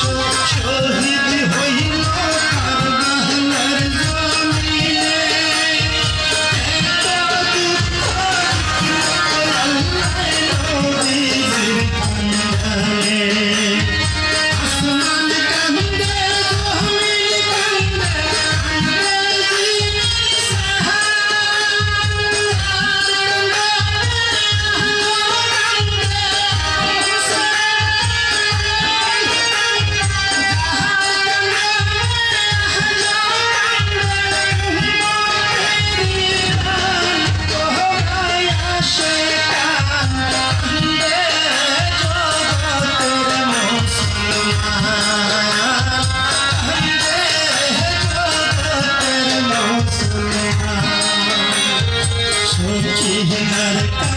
শহীদ চেহারা